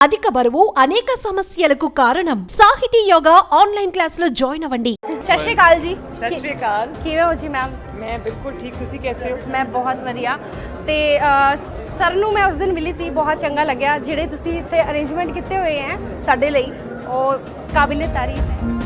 అధిక బరువు అనేక సమస్యలకు కారణం సాహితీ యోగా ఆన్లైన్ క్లాస్ లో జాయిన్ అవ్వండి ਸਤਿ ਸ਼੍ਰੀ ਅਕਾਲ ਜੀ ਸਤਿ ਸ਼੍ਰੀ ਅਕਾਲ ਕਿਵੇਂ ਹੋ ਜੀ ਮੈਮ ਮੈਂ ਬਿਲਕੁਲ ਠੀਕ ਤੁਸੀਂ ਕੈਸੇ ਹੋ ਮੈਂ ਬਹੁਤ ਵਧੀਆ ਤੇ ਅ, ਸਰ ਨੂੰ ਮੈਂ ਉਸ ਦਿਨ ਮਿਲੀ ਸੀ ਬਹੁਤ ਚੰਗਾ ਲੱਗਿਆ ਜਿਹੜੇ ਤੁਸੀਂ ਇੱਥੇ ਅਰੇਂਜਮੈਂਟ ਕੀਤੇ ਹੋਏ ਹੈ ਸਾਡੇ ਲਈ ਉਹ ਕਾਬਿਲੇ ਤਾਰੀਫ ਹੈ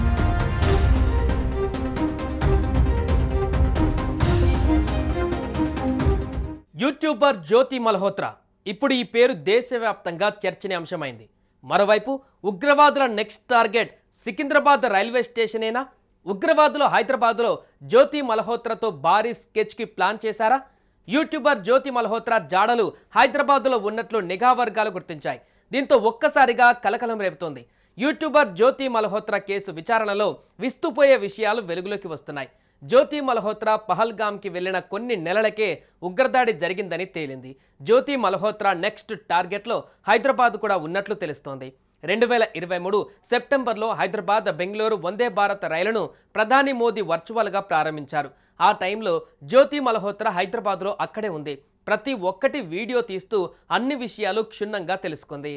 యూట్యూబర్ జ్యోతి మల్హోత్రా ఇప్పుడు ఈ పేరు దేశవ్యాప్తంగా చర్చనీయాంశమైంది. మరోవైపు ఉగ్రవాదుల నెక్స్ట్ టార్గెట్ సికింద్రాబాద్ రైల్వే స్టేషనేనా? ఉగ్రవాదులు హైదరాబాద్లో జ్యోతి మల్హోత్రాతో భారీ స్కెచ్కి ప్లాన్ చేశారా? యూట్యూబర్ జ్యోతి మల్హోత్రా జాడలు హైదరాబాద్లో ఉన్నట్లు నిఘా వర్గాలు గుర్తించాయి. దీంతో ఒక్కసారిగా కలకలం రేపుతోంది. యూట్యూబర్ జ్యోతి మల్హోత్రా కేసు విచారణలో విస్తుపోయే విషయాలు వెలుగులోకి వస్తున్నాయి. జ్యోతి మల్హోత్రా పహల్గామ్కి వెళ్ళిన కొన్ని నెలలకే ఉగ్రదాడి జరిగిందని తేలింది. జ్యోతి మల్హోత్రా నెక్స్ట్ టార్గెట్లో హైదరాబాద్ కూడా ఉన్నట్లు తెలుస్తోంది. రెండు వేల ఇరవై మూడు సెప్టెంబర్లో హైదరాబాద్ బెంగళూరు వందే భారత్ రైలును ప్రధాని మోదీ వర్చువల్గా ప్రారంభించారు. ఆ టైంలో జ్యోతి మల్హోత్రా హైదరాబాద్లో అక్కడే ఉంది. ప్రతి ఒక్కటి వీడియో తీస్తూ అన్ని విషయాలు క్షుణ్ణంగా తెలుసుకుంది.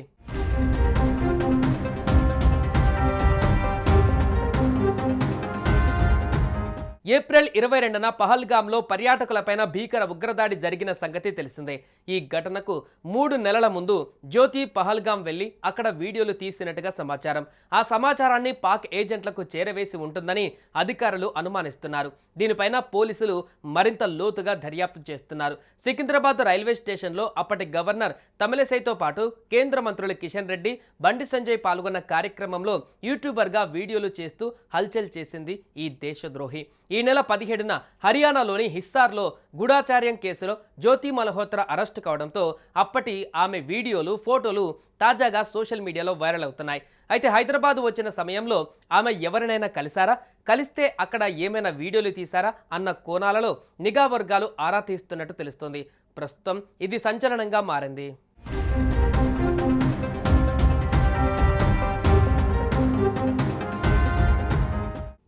ఏప్రిల్ ఇరవై రెండున పహల్గామ్లో పర్యాటకులపైన భీకర ఉగ్రదాడి జరిగిన సంగతి తెలిసిందే. ఈ ఘటనకు మూడు నెలల ముందు జ్యోతి పహల్గాం వెళ్ళి అక్కడ వీడియోలు తీసినట్టుగా సమాచారం. ఆ సమాచారాన్ని పాక్ ఏజెంట్లకు చేరవేసి ఉంటుందని అధికారులు అనుమానిస్తున్నారు. దీనిపైన పోలీసులు మరింత లోతుగా దర్యాప్తు చేస్తున్నారు. సికింద్రాబాద్ రైల్వే స్టేషన్లో అప్పటి గవర్నర్ తమిళసైతో పాటు కేంద్ర మంత్రులు కిషన్ రెడ్డి బండి సంజయ్ పాల్గొన్న కార్యక్రమంలో యూట్యూబర్గా వీడియోలు చేస్తూ హల్చల్ చేసింది ఈ దేశద్రోహి. ఈ ఈ నెల పదిహేడున హర్యానాలోని హిస్సార్లో గూఢాచార్యం కేసులో జ్యోతి మల్హోత్రా అరెస్టు కావడంతో అప్పటి ఆమె వీడియోలు ఫోటోలు తాజాగా సోషల్ మీడియాలో వైరల్ అవుతున్నాయి. అయితే హైదరాబాద్ వచ్చిన సమయంలో ఆమె ఎవరినైనా కలిశారా? కలిస్తే అక్కడ ఏమైనా వీడియోలు తీశారా? అన్న కోణాలలో నిఘా వర్గాలు ఆరా తీస్తున్నట్టు తెలుస్తోంది. ప్రస్తుతం ఇది సంచలనంగా మారింది.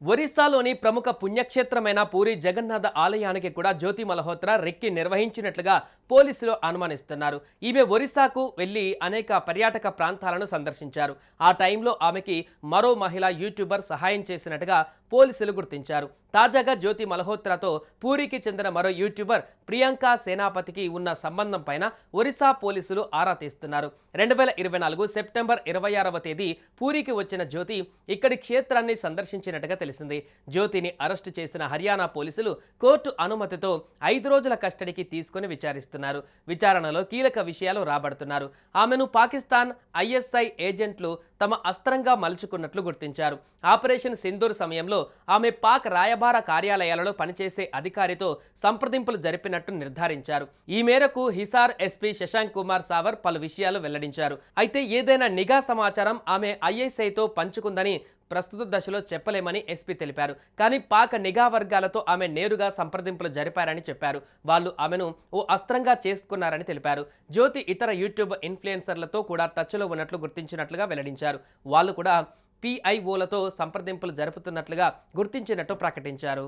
ఒరిస్సాలోని ప్రముఖ పుణ్యక్షేత్రమైన పూరి జగన్నాథ ఆలయానికి కూడా జ్యోతి మల్హోత్రా రెక్కి నిర్వహించినట్లుగా పోలీసులు అనుమానిస్తున్నారు. ఈమె ఒరిస్సాకు వెళ్ళి అనేక పర్యాటక ప్రాంతాలను సందర్శించారు. ఆ టైంలో ఆమెకి మరో మహిళ యూట్యూబర్ సహాయం చేసినట్టుగా పోలీసులు గుర్తించారు. తాజాగా జ్యోతి మల్హోత్రాతో పూరికి చెందిన మరో యూట్యూబర్ ప్రియాంక సేనాపతికి ఉన్న సంబంధం పైన ఒరిస్సా పోలీసులు ఆరా తీస్తున్నారు. రెండు వేల ఇరవై నాలుగు సెప్టెంబర్ ఇరవై ఆరవ తేదీ పూరికి వచ్చిన జ్యోతి ఇక్కడి క్షేత్రాన్ని సందర్శించినట్టుగా తెలిసింది. జ్యోతిని అరెస్టు చేసిన హర్యానా పోలీసులు కోర్టు అనుమతితో ఐదు రోజుల కస్టడీకి తీసుకుని విచారిస్తున్నారు. విచారణలో కీలక విషయాలు రాబడుతున్నారు. ఆమెను పాకిస్తాన్ ఐఎస్ఐ ఏజెంట్లు తమ అస్త్రంగా మలుచుకున్నట్లు గుర్తించారు. ఆపరేషన్ సింధూర్ సమయంలో ఆమె పాక్ రాయబార కార్యాలయాలలో పనిచేసే అధికారితో సంప్రదింపులు జరిపినట్టు నిర్ధారించారు. ఈ మేరకు హిసార్ ఎస్పీ శశాంక్ కుమార్ సావర్ పలు విషయాలు వెల్లడించారు. అయితే ఏదైనా నిఘా సమాచారం ఆమె ఐఎస్ఐతో పంచుకుందని ప్రస్తుత దశలో చెప్పలేమని ఎస్పీ తెలిపారు. కానీ పాక్ నిఘా వర్గాలతో ఆమె నేరుగా సంప్రదింపులు జరిపారని చెప్పారు. వాళ్ళు ఆమెను ఓ అస్త్రంగా చేసుకున్నారని తెలిపారు. జ్యోతి ఇతర యూట్యూబ్ ఇన్ఫ్లుయెన్సర్లతో కూడా టచ్లో ఉన్నట్లు గుర్తించినట్లుగా వెల్లడించారు. వాళ్ళు కూడా పిఐఓలతో సంప్రదింపులు జరుపుతున్నట్లుగా గుర్తించినట్టు ప్రకటించారు.